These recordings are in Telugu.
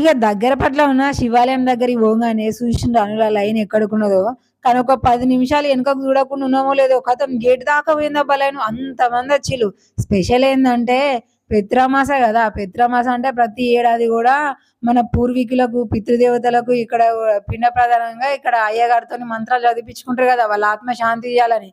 ఇక దగ్గర పట్ల ఉన్న శివాలయం దగ్గర పోగానే చూసిండ్రు అనుల లైన్ ఎక్కడుకున్నదో. కానీ ఒక పది నిమిషాలు వెనకకు చూడకుండా ఉన్నామో లేదో కథం గేట్ దాకా పోయిందా లైన్ అంతమంది వచ్చిలు స్పెషల్ ఏంటంటే పెత్రామాస కదా. పెత్రామాస అంటే ప్రతి ఏడాది కూడా మన పూర్వీకులకు పితృదేవతలకు ఇక్కడ పిండ ప్రధానంగా ఇక్కడ అయ్యగారితో మంత్రాలు చదివించుకుంటారు కదా. వాళ్ళ ఆత్మ శాంతి చేయాలని.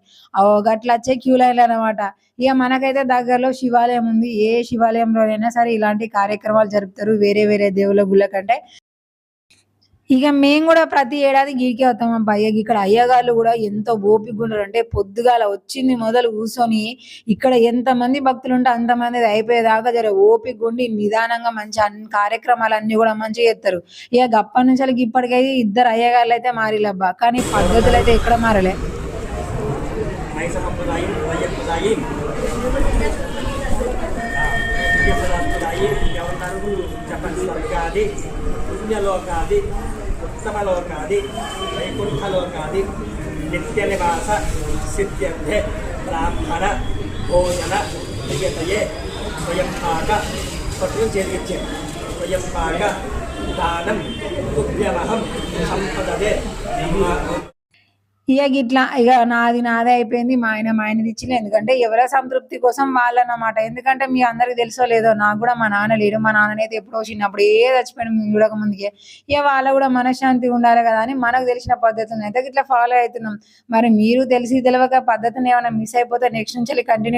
గట్ల వచ్చే క్యూ లైన్లు అనమాట ఇక మనకైతే దగ్గరలో శివాలయం ఉంది. ఏ శివాలయంలోనైనా సరే ఇలాంటి కార్యక్రమాలు జరుపుతారు. వేరే వేరే దేవుళ్ళ గుళ్ళ కంటే ఇక మేము కూడా ప్రతి ఏడాది గీకే వస్తాం అబ్బా. ఇక ఇక్కడ అయ్యగాళ్ళు కూడా ఎంతో ఓపిక ఉండరు అంటే పొద్దుగాల వచ్చింది మొదలు కూర్చొని ఇక్కడ ఎంత మంది భక్తులు ఉంటే అంతమంది అయిపోయేదాకా జర ఓపిక ఉండి నిదానంగా మంచి అన్ని కార్యక్రమాలు అన్ని కూడా మంచిగా చేస్తారు. ఇక గప్పటి నుంచి వాళ్ళకి ఇప్పటికైతే ఇద్దరు అయ్యగాళ్ళు అయితే మారిలబ్బా కానీ పద్ధతులు అయితే ఎక్కడ మారలే. ఎవరు చెప్పండి స్వర్గాది పుణ్యలోకాది ఉత్తమలోకాది వైకుంఠలోకాది నిత్య నివాస సిద్ధ్యర్థే బ్రాహ్మణ భోజన ప్రియతయే స్వయం పాక పట్టుకుని చేతికిచ్చే స్వయం పాక దానం తుభ్యమహం సంపదదే ఇక గిట్లా ఇక నాది నాదే అయిపోయింది మా ఆయన మా ఆయనది ఇచ్చిన ఎందుకంటే ఎవరి సంతృప్తి కోసం వాళ్ళన్నమాట. ఎందుకంటే మీ అందరికి తెలుసో లేదో నాకు కూడా మా నాన్న లేడు. మా నాన్ననైతే ఎప్పుడో చిన్నప్పుడు ఏ చచ్చిపోయిన మేము చూడక ముందుకే. ఇక వాళ్ళ కూడా మనశ్శాంతి ఉండాలి కదా అని మనకు తెలిసిన పద్ధతిని అయితే ఇట్లా ఫాలో అవుతున్నాం. మరి మీరు తెలిసి తెలియక పద్ధతిని ఏమైనా మిస్ అయిపోతే నెక్స్ట్ నుంచి కంటిన్యూ